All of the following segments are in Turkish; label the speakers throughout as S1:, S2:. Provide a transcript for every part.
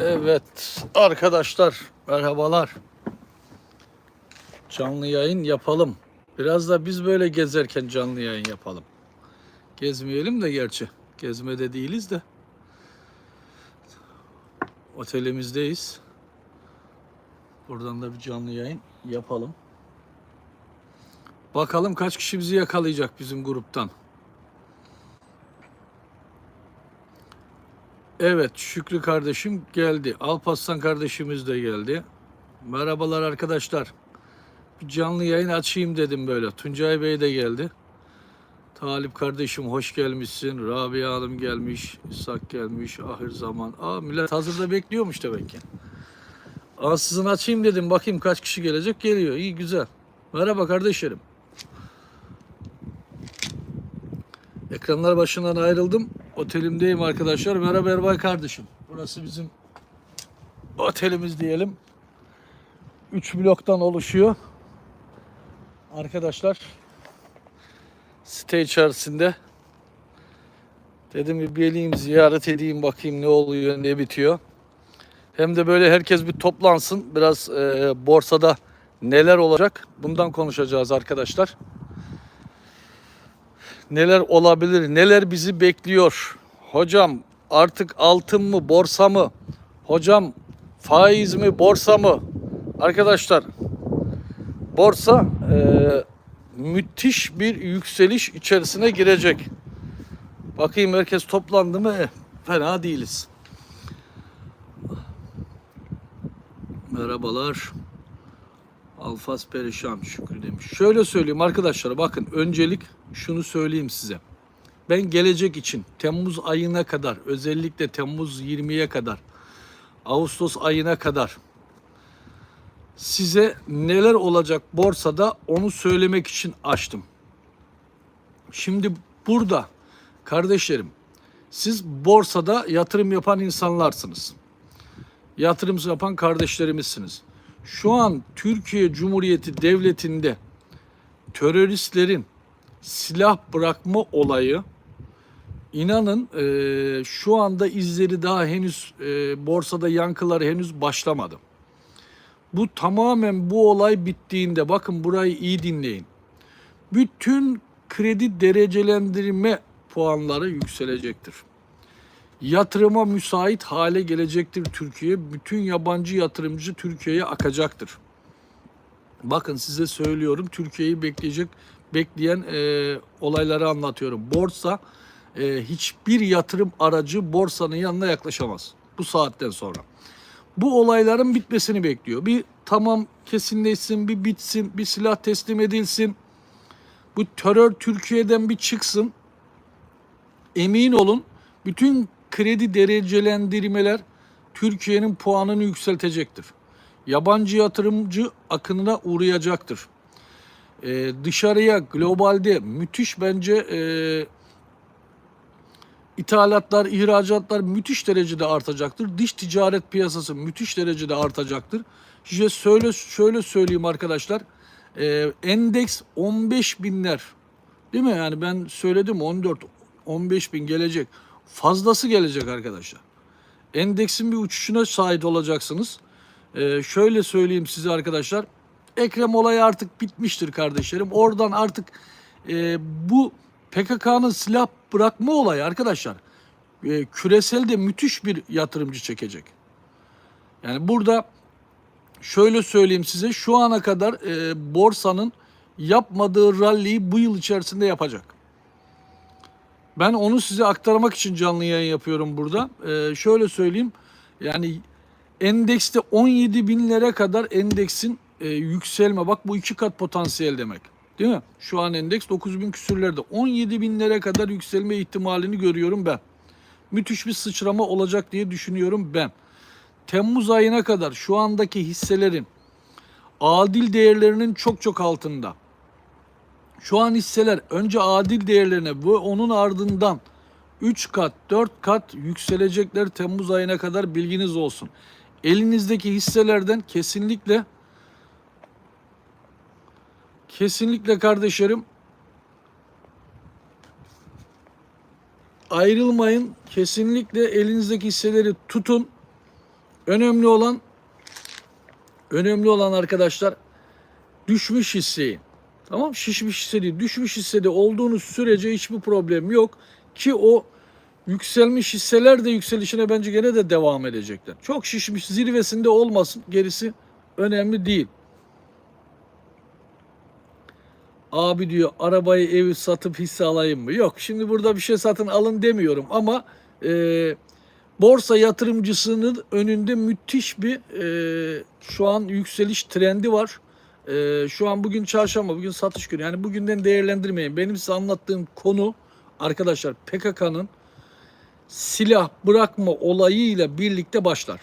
S1: Evet arkadaşlar merhabalar. Canlı yayın yapalım. Biraz da biz böyle gezerken canlı yayın yapalım. Gezmeyelim de gerçi. Gezmede değiliz de. Otelimizdeyiz. Buradan da bir canlı yayın yapalım. Bakalım kaç kişi bizi yakalayacak bizim gruptan. Evet, Şükrü kardeşim geldi. Alparslan kardeşimiz de geldi. Merhabalar arkadaşlar. Bir canlı yayın açayım dedim böyle. Tuncay Bey de geldi. Talip kardeşim hoş gelmişsin. Rabia Hanım gelmiş. İshak gelmiş. Ahir zaman. Aa millet hazırda bekliyormuş demek ki. Ansızın açayım dedim. Bakayım kaç kişi gelecek. Geliyor. İyi güzel. Merhaba kardeşlerim. Ekranlar başından ayrıldım. Otelimdeyim arkadaşlar. Merhaba Erbay kardeşim. Burası bizim otelimiz diyelim. 3 bloktan oluşuyor. Arkadaşlar site içerisinde dedim bir geleyim ziyaret edeyim bakayım ne oluyor ne bitiyor. Hem de böyle herkes bir toplansın. Biraz e, borsada neler olacak bundan konuşacağız arkadaşlar neler olabilir, neler bizi bekliyor. Hocam artık altın mı, borsa mı? Hocam faiz mi, borsa mı? Arkadaşlar borsa e, müthiş bir yükseliş içerisine girecek. Bakayım herkes toplandı mı? Eh, fena değiliz. Merhabalar. Alfas perişan şükür demiş. Şöyle söyleyeyim arkadaşlar bakın öncelik şunu söyleyeyim size. Ben gelecek için Temmuz ayına kadar özellikle Temmuz 20'ye kadar Ağustos ayına kadar size neler olacak borsada onu söylemek için açtım. Şimdi burada kardeşlerim siz borsada yatırım yapan insanlarsınız. Yatırım yapan kardeşlerimizsiniz şu an Türkiye Cumhuriyeti Devleti'nde teröristlerin silah bırakma olayı inanın e, şu anda izleri daha henüz e, borsada yankıları henüz başlamadı. Bu tamamen bu olay bittiğinde bakın burayı iyi dinleyin. Bütün kredi derecelendirme puanları yükselecektir yatırıma müsait hale gelecektir Türkiye. Bütün yabancı yatırımcı Türkiye'ye akacaktır. Bakın size söylüyorum Türkiye'yi bekleyecek bekleyen e, olayları anlatıyorum. Borsa e, hiçbir yatırım aracı borsanın yanına yaklaşamaz bu saatten sonra. Bu olayların bitmesini bekliyor. Bir tamam kesinleşsin, bir bitsin, bir silah teslim edilsin. Bu terör Türkiye'den bir çıksın. Emin olun bütün kredi derecelendirmeler Türkiye'nin puanını yükseltecektir. Yabancı yatırımcı akınına uğrayacaktır. Ee, dışarıya globalde müthiş bence e, ithalatlar, ihracatlar müthiş derecede artacaktır. Dış ticaret piyasası müthiş derecede artacaktır. Size söyle, şöyle söyleyeyim arkadaşlar. Ee, endeks 15 binler. Değil mi? Yani ben söyledim 14 15 bin gelecek fazlası gelecek arkadaşlar. Endeksin bir uçuşuna şahit olacaksınız. Ee, şöyle söyleyeyim size arkadaşlar. Ekrem olayı artık bitmiştir kardeşlerim. Oradan artık e, bu PKK'nın silah bırakma olayı arkadaşlar e, küreselde müthiş bir yatırımcı çekecek. Yani burada şöyle söyleyeyim size şu ana kadar e, borsanın yapmadığı ralliyi bu yıl içerisinde yapacak. Ben onu size aktarmak için canlı yayın yapıyorum burada. Ee, şöyle söyleyeyim. Yani endekste 17 binlere kadar endeksin e, yükselme. Bak bu iki kat potansiyel demek. Değil mi? Şu an endeks 9 bin küsürlerde. 17 binlere kadar yükselme ihtimalini görüyorum ben. Müthiş bir sıçrama olacak diye düşünüyorum ben. Temmuz ayına kadar şu andaki hisselerin adil değerlerinin çok çok altında. Şu an hisseler önce adil değerlerine ve onun ardından 3 kat 4 kat yükselecekler Temmuz ayına kadar bilginiz olsun. Elinizdeki hisselerden kesinlikle kesinlikle kardeşlerim ayrılmayın. Kesinlikle elinizdeki hisseleri tutun. Önemli olan önemli olan arkadaşlar düşmüş hisseyi. Tamam şişmiş hisse değil. Düşmüş hissede olduğunuz sürece hiçbir problem yok. Ki o yükselmiş hisseler de yükselişine bence gene de devam edecekler. Çok şişmiş zirvesinde olmasın. Gerisi önemli değil. Abi diyor arabayı evi satıp hisse alayım mı? Yok şimdi burada bir şey satın alın demiyorum ama e, borsa yatırımcısının önünde müthiş bir e, şu an yükseliş trendi var. E, şu an bugün çarşamba, bugün satış günü. Yani bugünden değerlendirmeyin. Benim size anlattığım konu arkadaşlar PKK'nın silah bırakma olayıyla birlikte başlar.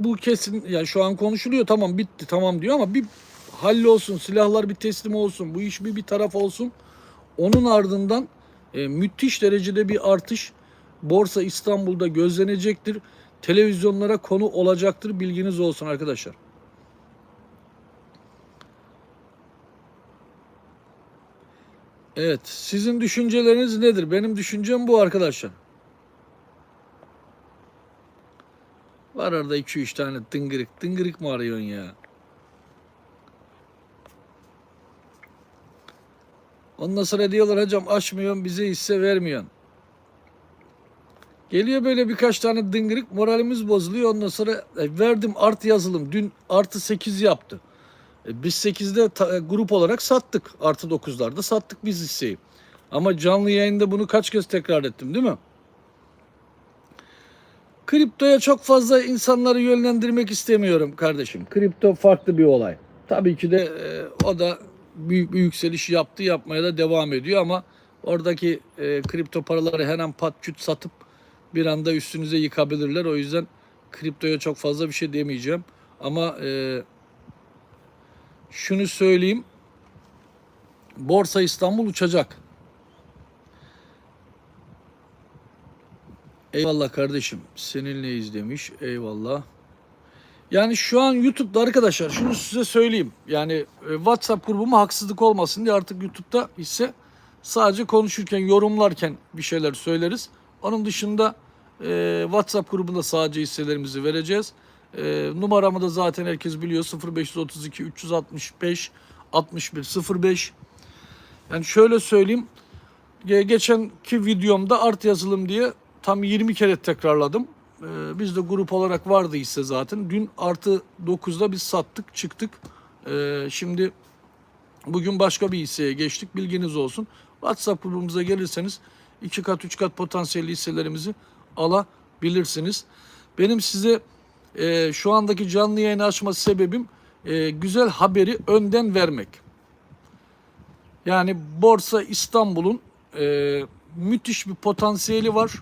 S1: Bu kesin yani şu an konuşuluyor tamam bitti tamam diyor ama bir hallolsun silahlar bir teslim olsun bu iş bir bir taraf olsun. Onun ardından e, müthiş derecede bir artış Borsa İstanbul'da gözlenecektir. Televizyonlara konu olacaktır bilginiz olsun arkadaşlar. Evet, sizin düşünceleriniz nedir? Benim düşüncem bu arkadaşlar. Var arada 2-3 tane dıngırık. Dıngırık mı arıyorsun ya? Ondan sonra diyorlar hocam açmıyorsun bize hisse vermiyorsun. Geliyor böyle birkaç tane dıngırık moralimiz bozuluyor. Ondan sonra e, verdim artı yazılım. Dün artı 8 yaptı. E, biz 8'de ta- e, grup olarak sattık. Artı 9'larda sattık biz hisseyi. Ama canlı yayında bunu kaç kez tekrar ettim değil mi? Kriptoya çok fazla insanları yönlendirmek istemiyorum kardeşim. Kripto farklı bir olay. Tabii ki de e, o da büyük bir yükseliş yaptı, yapmaya da devam ediyor ama oradaki e, kripto paraları her an pat küt satıp bir anda üstünüze yıkabilirler. O yüzden kriptoya çok fazla bir şey demeyeceğim. Ama e, şunu söyleyeyim. Borsa İstanbul uçacak. Eyvallah kardeşim. Seninleyiz demiş. Eyvallah. Yani şu an YouTube'da arkadaşlar şunu size söyleyeyim. Yani e, WhatsApp grubuma haksızlık olmasın diye artık YouTube'da ise sadece konuşurken, yorumlarken bir şeyler söyleriz. Onun dışında e, WhatsApp grubunda sadece hisselerimizi vereceğiz. E, numaramı da zaten herkes biliyor. 0532 365 61 05. Yani şöyle söyleyeyim. Ge- Geçenki videomda art yazılım diye tam 20 kere tekrarladım. Ee, biz de grup olarak vardı hisse zaten. Dün artı 9'da biz sattık çıktık. Ee, şimdi bugün başka bir hisseye geçtik. Bilginiz olsun. WhatsApp grubumuza gelirseniz 2 kat 3 kat potansiyelli hisselerimizi alabilirsiniz. Benim size e, şu andaki canlı yayını açma sebebim e, güzel haberi önden vermek. Yani Borsa İstanbul'un e, müthiş bir potansiyeli var.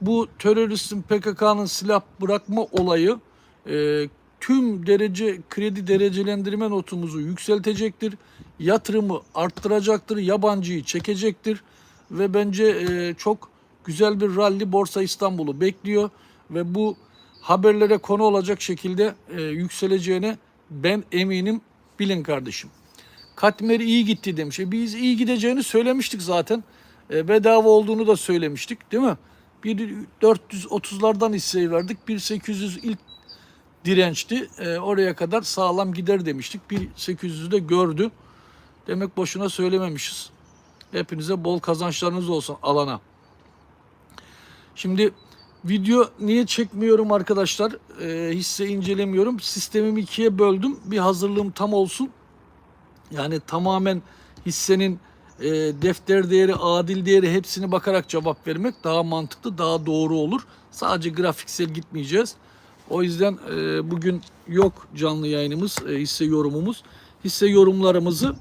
S1: Bu teröristin PKK'nın silah bırakma olayı e, tüm derece kredi derecelendirme notumuzu yükseltecektir. Yatırımı arttıracaktır, yabancıyı çekecektir ve bence e, çok güzel bir rally Borsa İstanbul'u bekliyor ve bu haberlere konu olacak şekilde e, yükseleceğine ben eminim. Bilin kardeşim. Katmer iyi gitti demiş. E biz iyi gideceğini söylemiştik zaten. E, bedava olduğunu da söylemiştik değil mi? Bir 430'lardan hisseyi verdik. 1800 ilk dirençti. E, oraya kadar sağlam gider demiştik. 1800'ü de gördü. Demek boşuna söylememişiz. Hepinize bol kazançlarınız olsun alana. Şimdi video niye çekmiyorum arkadaşlar? E, hisse incelemiyorum. Sistemimi ikiye böldüm. Bir hazırlığım tam olsun. Yani tamamen hissenin e, defter değeri, adil değeri hepsini bakarak cevap vermek daha mantıklı, daha doğru olur. Sadece grafiksel gitmeyeceğiz. O yüzden e, bugün yok canlı yayınımız, e, hisse yorumumuz. Hisse yorumlarımızı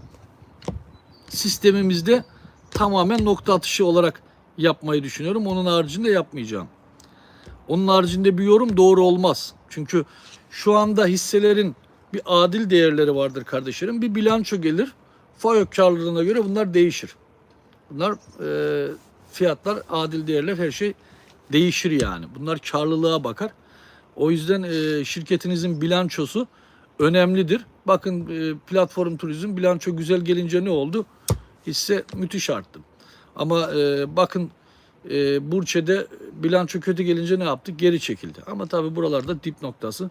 S1: sistemimizde tamamen nokta atışı olarak yapmayı düşünüyorum. Onun haricinde yapmayacağım. Onun haricinde bir yorum doğru olmaz. Çünkü şu anda hisselerin bir adil değerleri vardır kardeşlerim. Bir bilanço gelir. FAYÖK karlılığına göre bunlar değişir. Bunlar e, fiyatlar, adil değerler her şey değişir yani. Bunlar karlılığa bakar. O yüzden e, şirketinizin bilançosu önemlidir. Bakın e, platform turizm bilanço güzel gelince ne oldu? Hisse müthiş arttı. Ama e, bakın e, Burçe'de bilanço kötü gelince ne yaptık? Geri çekildi. Ama tabii buralarda dip noktası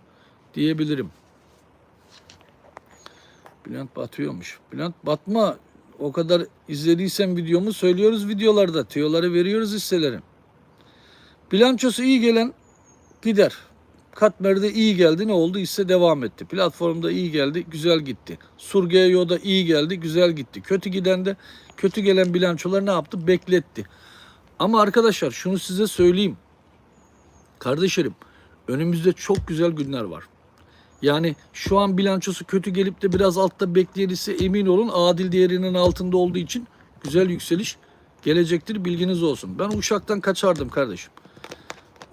S1: diyebilirim. Bülent batıyormuş. Bülent batma. O kadar izlediysen videomu söylüyoruz videolarda. Tüyoları veriyoruz hisselerin. Bilançosu iyi gelen gider. Katmer'de iyi geldi ne oldu? Hisse devam etti. Platformda iyi geldi, güzel gitti. Surgeo'da iyi geldi, güzel gitti. Kötü giden de kötü gelen bilançolar ne yaptı? Bekletti. Ama arkadaşlar şunu size söyleyeyim. Kardeşlerim önümüzde çok güzel günler var. Yani şu an bilançosu kötü gelip de biraz altta bekleyen ise emin olun adil değerinin altında olduğu için güzel yükseliş gelecektir bilginiz olsun. Ben Uşak'tan kaçardım kardeşim.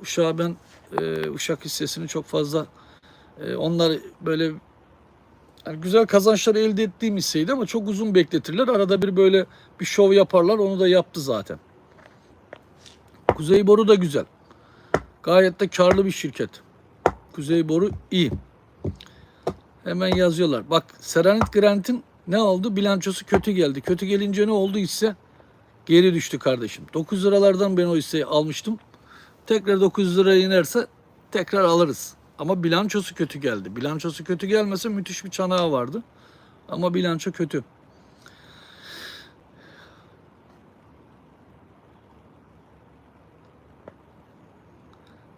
S1: Uşak'a ben e, Uşak hissesini çok fazla e, onlar böyle yani güzel kazançlar elde ettiğim hisseydi ama çok uzun bekletirler. Arada bir böyle bir şov yaparlar. Onu da yaptı zaten. Kuzey Boru da güzel. Gayet de karlı bir şirket. Kuzey Boru iyi. Hemen yazıyorlar. Bak Seranit Grant'in ne oldu? Bilançosu kötü geldi. Kötü gelince ne oldu hisse? Geri düştü kardeşim. 9 liralardan ben o hisseyi almıştım. Tekrar 9 liraya inerse tekrar alırız. Ama bilançosu kötü geldi. Bilançosu kötü gelmese müthiş bir çanağı vardı. Ama bilanço kötü.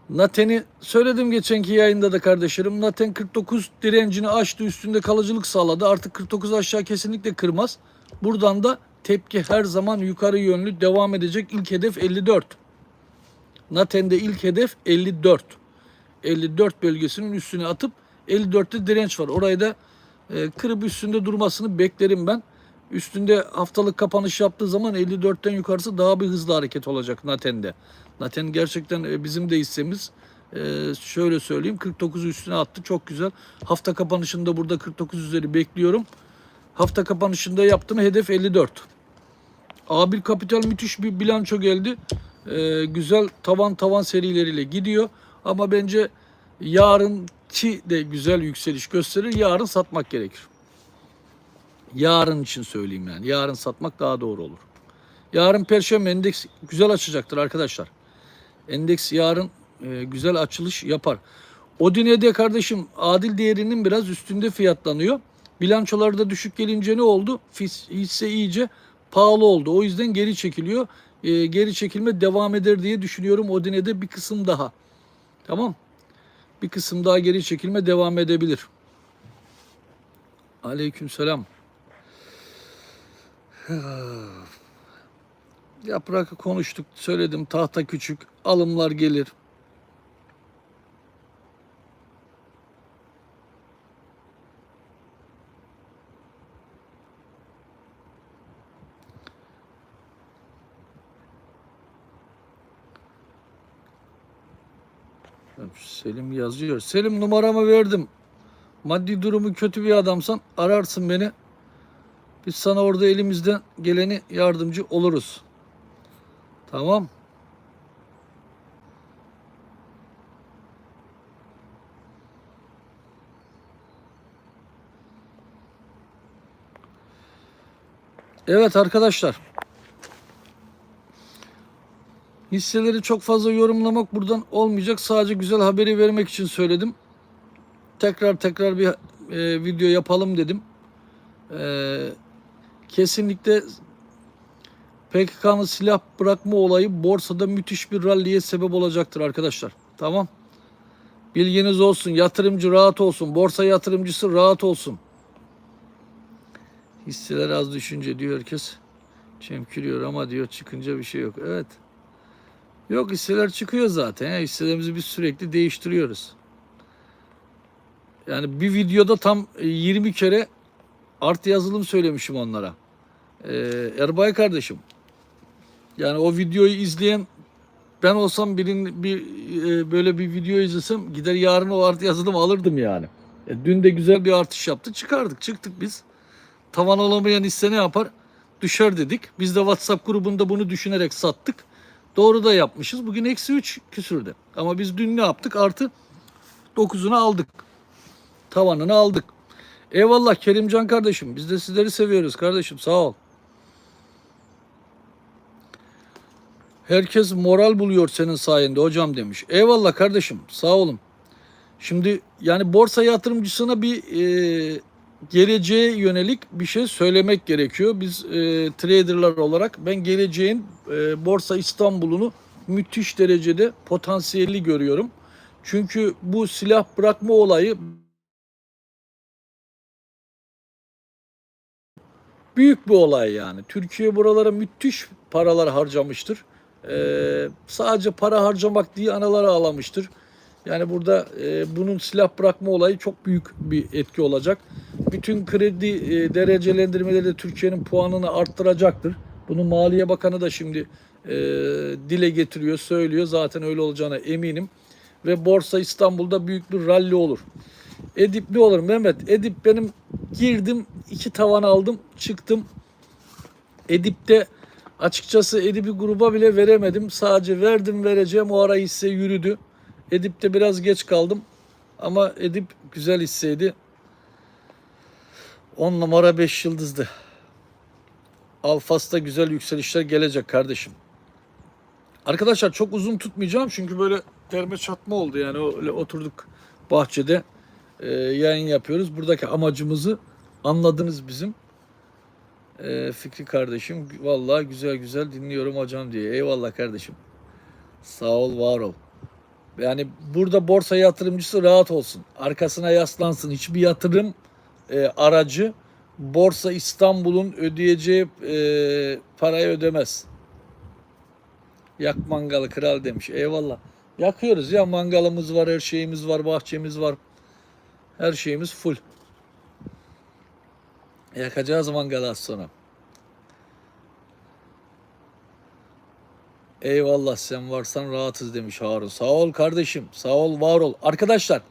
S1: Naten'i söyledim geçenki yayında da kardeşlerim. Naten 49 direncini aştı üstünde kalıcılık sağladı. Artık 49 aşağı kesinlikle kırmaz. Buradan da tepki her zaman yukarı yönlü devam edecek. İlk hedef 54. Naten'de ilk hedef 54. 54 bölgesinin üstüne atıp 54'te direnç var. Orayı da e, kırıp üstünde durmasını beklerim ben. Üstünde haftalık kapanış yaptığı zaman 54'ten yukarısı daha bir hızlı hareket olacak Naten'de. Naten gerçekten e, bizim de hissemiz. E, şöyle söyleyeyim 49 üstüne attı çok güzel. Hafta kapanışında burada 49 üzeri bekliyorum. Hafta kapanışında yaptığım hedef 54. A1 Kapital müthiş bir bilanço geldi. E, güzel tavan tavan serileriyle gidiyor. Ama bence yarınki de güzel yükseliş gösterir. Yarın satmak gerekir. Yarın için söyleyeyim yani. Yarın satmak daha doğru olur. Yarın Perşembe endeks güzel açacaktır arkadaşlar. Endeks yarın e, güzel açılış yapar. Odine'de kardeşim adil değerinin biraz üstünde fiyatlanıyor. Bilançolarda düşük gelince ne oldu? Hisse iyice pahalı oldu. O yüzden geri çekiliyor. E, geri çekilme devam eder diye düşünüyorum. Odine'de bir kısım daha. Tamam. Bir kısım daha geri çekilme devam edebilir. Aleyküm selam. Yaprakı konuştuk, söyledim. Tahta küçük, alımlar gelir. Selim yazıyor. Selim numaramı verdim. Maddi durumu kötü bir adamsan ararsın beni. Biz sana orada elimizden geleni yardımcı oluruz. Tamam. Evet arkadaşlar. Hisseleri çok fazla yorumlamak buradan olmayacak. Sadece güzel haberi vermek için söyledim. Tekrar tekrar bir e, video yapalım dedim. E, kesinlikle PKK'nın silah bırakma olayı borsada müthiş bir ralliye sebep olacaktır arkadaşlar. Tamam. Bilginiz olsun. Yatırımcı rahat olsun. Borsa yatırımcısı rahat olsun. Hisseler az düşünce diyor herkes. Çemkiriyor ama diyor çıkınca bir şey yok. Evet. Yok hisseler çıkıyor zaten. Hisselerimizi biz sürekli değiştiriyoruz. Yani bir videoda tam 20 kere artı yazılım söylemişim onlara. Ee, Erbay kardeşim. Yani o videoyu izleyen ben olsam birinin bir e, böyle bir video izlesem gider yarın o artı yazılım alırdım yani. E, dün de güzel bir artış yaptı. Çıkardık. Çıktık biz. Tavan olamayan hisse ne yapar? Düşer dedik. Biz de WhatsApp grubunda bunu düşünerek sattık. Doğru da yapmışız. Bugün eksi 3 küsürde. Ama biz dün ne yaptık? Artı 9'unu aldık. Tavanını aldık. Eyvallah Kerimcan kardeşim. Biz de sizleri seviyoruz kardeşim. Sağ ol. Herkes moral buluyor senin sayende hocam demiş. Eyvallah kardeşim sağ olun. Şimdi yani borsa yatırımcısına bir e, geleceğe yönelik bir şey söylemek gerekiyor. Biz e, traderlar olarak ben geleceğin e, Borsa İstanbul'unu müthiş derecede potansiyelli görüyorum. Çünkü bu silah bırakma olayı büyük bir olay yani. Türkiye buralara müthiş paralar harcamıştır. Ee, sadece para harcamak diye analara ağlamıştır. Yani burada e, bunun silah bırakma olayı çok büyük bir etki olacak. Bütün kredi e, derecelendirmeleri de Türkiye'nin puanını arttıracaktır. Bunu Maliye Bakanı da şimdi e, dile getiriyor, söylüyor. Zaten öyle olacağına eminim. Ve Borsa İstanbul'da büyük bir ralli olur. Edip ne olur Mehmet? Edip benim girdim, iki tavan aldım, çıktım. Edip'te açıkçası Edip'i gruba bile veremedim. Sadece verdim vereceğim. O ara hisse yürüdü. Edip'te biraz geç kaldım. Ama Edip güzel hisseydi. 10 numara 5 yıldızdı. Alfas'ta güzel yükselişler gelecek kardeşim. Arkadaşlar çok uzun tutmayacağım çünkü böyle derme çatma oldu yani öyle oturduk bahçede e, yayın yapıyoruz. Buradaki amacımızı anladınız bizim. E, Fikri kardeşim vallahi güzel güzel dinliyorum hocam diye. Eyvallah kardeşim. Sağ ol var ol. Yani burada borsa yatırımcısı rahat olsun. Arkasına yaslansın. Hiçbir yatırım e, aracı Borsa İstanbul'un ödeyeceği e, parayı ödemez. Yak mangalı kral demiş. Eyvallah. Yakıyoruz ya mangalımız var, her şeyimiz var, bahçemiz var. Her şeyimiz full. Yakacağız mangalı az sonra. Eyvallah sen varsan rahatız demiş Harun. Sağ ol kardeşim. Sağ ol var ol. Arkadaşlar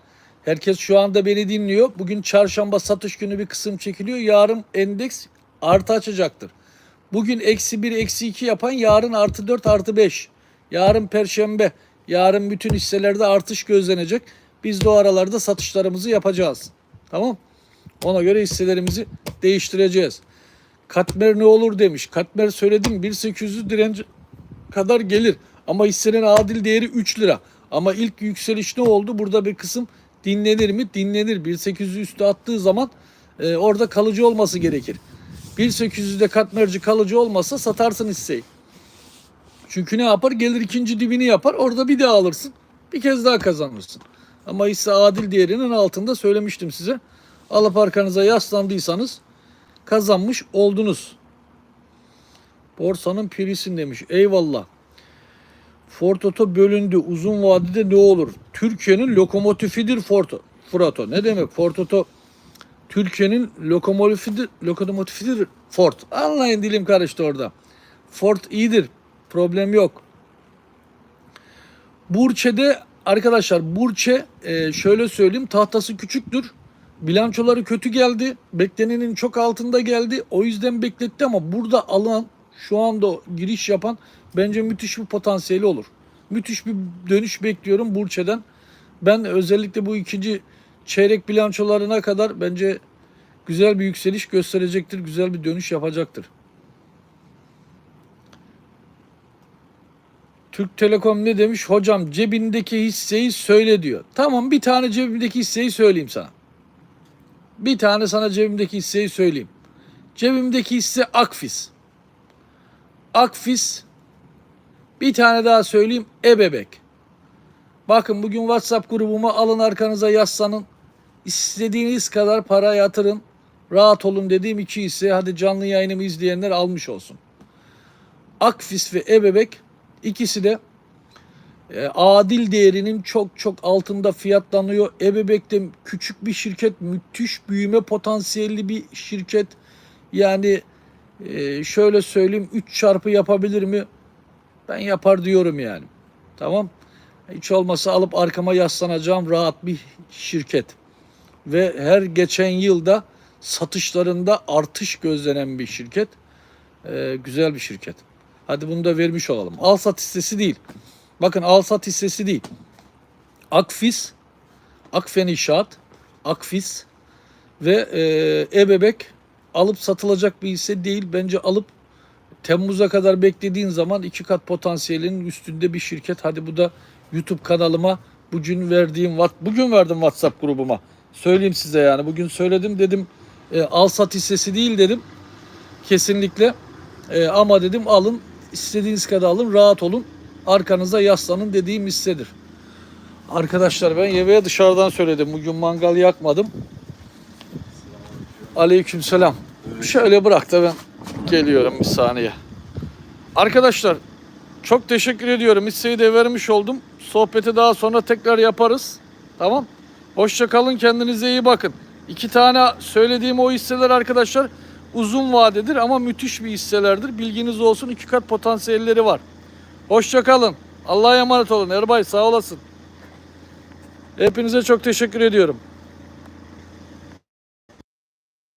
S1: herkes şu anda beni dinliyor. Bugün çarşamba satış günü bir kısım çekiliyor. Yarın endeks artı açacaktır. Bugün eksi bir eksi iki yapan yarın artı dört artı beş. Yarın perşembe. Yarın bütün hisselerde artış gözlenecek. Biz de o aralarda satışlarımızı yapacağız. Tamam. Ona göre hisselerimizi değiştireceğiz. Katmer ne olur demiş. Katmer söyledim 1800 direnci kadar gelir. Ama hissenin adil değeri 3 lira. Ama ilk yükseliş ne oldu? Burada bir kısım dinlenir mi? Dinlenir. 1800 üstü attığı zaman e, orada kalıcı olması gerekir. 1800'de katmerci kalıcı olmasa satarsın hisseyi. Çünkü ne yapar? Gelir ikinci dibini yapar. Orada bir daha alırsın. Bir kez daha kazanırsın. Ama hisse adil değerinin altında söylemiştim size. Alıp arkanıza yaslandıysanız kazanmış oldunuz. Borsanın pirisin demiş. Eyvallah. Ford Oto bölündü. Uzun vadede ne olur? Türkiye'nin lokomotifidir Ford Fırato. Ne demek? Ford Oto Türkiye'nin lokomotifidir, lokomotifidir Ford. Anlayın dilim karıştı orada. Ford iyidir. Problem yok. Burçe'de arkadaşlar Burçe e, şöyle söyleyeyim tahtası küçüktür. Bilançoları kötü geldi. Beklenenin çok altında geldi. O yüzden bekletti ama burada alan şu anda giriş yapan bence müthiş bir potansiyeli olur. Müthiş bir dönüş bekliyorum Burçe'den. Ben özellikle bu ikinci çeyrek bilançolarına kadar bence güzel bir yükseliş gösterecektir. Güzel bir dönüş yapacaktır. Türk Telekom ne demiş? Hocam cebindeki hisseyi söyle diyor. Tamam bir tane cebimdeki hisseyi söyleyeyim sana. Bir tane sana cebimdeki hisseyi söyleyeyim. Cebimdeki hisse Akfis. Akfis. Bir tane daha söyleyeyim. Ebebek. Bakın bugün WhatsApp grubuma alın arkanıza yaslanın. İstediğiniz kadar para yatırın. Rahat olun dediğim iki hisse hadi canlı yayınımı izleyenler almış olsun. Akfis ve Ebebek ikisi de e, adil değerinin çok çok altında fiyatlanıyor. Ebebek de küçük bir şirket, müthiş büyüme potansiyelli bir şirket. Yani e, şöyle söyleyeyim 3 çarpı yapabilir mi? Ben yapar diyorum yani. Tamam. Hiç olmasa alıp arkama yaslanacağım rahat bir şirket. Ve her geçen yılda satışlarında artış gözlenen bir şirket. E, güzel bir şirket. Hadi bunu da vermiş olalım. Al sat hissesi değil. Bakın al sat hissesi değil. Akfis, Akfen İnşaat, Akfis ve e, Ebebek alıp satılacak bir hisse değil. Bence alıp Temmuz'a kadar beklediğin zaman iki kat potansiyelinin üstünde bir şirket. Hadi bu da YouTube kanalıma bugün verdiğim bugün verdim WhatsApp grubuma. Söyleyeyim size yani bugün söyledim dedim e, al sat hissesi değil dedim. Kesinlikle E, ama dedim alın istediğiniz kadar alın rahat olun arkanıza yaslanın dediğim hissedir. Arkadaşlar ben yemeğe dışarıdan söyledim. Bugün mangal yakmadım. Aleykümselam. Şöyle bırak da ben geliyorum bir saniye. Arkadaşlar çok teşekkür ediyorum. Hisseyi de vermiş oldum. Sohbeti daha sonra tekrar yaparız. Tamam. Hoşça kalın. Kendinize iyi bakın. İki tane söylediğim o hisseler arkadaşlar uzun vadedir ama müthiş bir hisselerdir. Bilginiz olsun. iki kat potansiyelleri var. Hoşça kalın. Allah'a emanet olun. Erbay sağ olasın. Hepinize çok teşekkür ediyorum.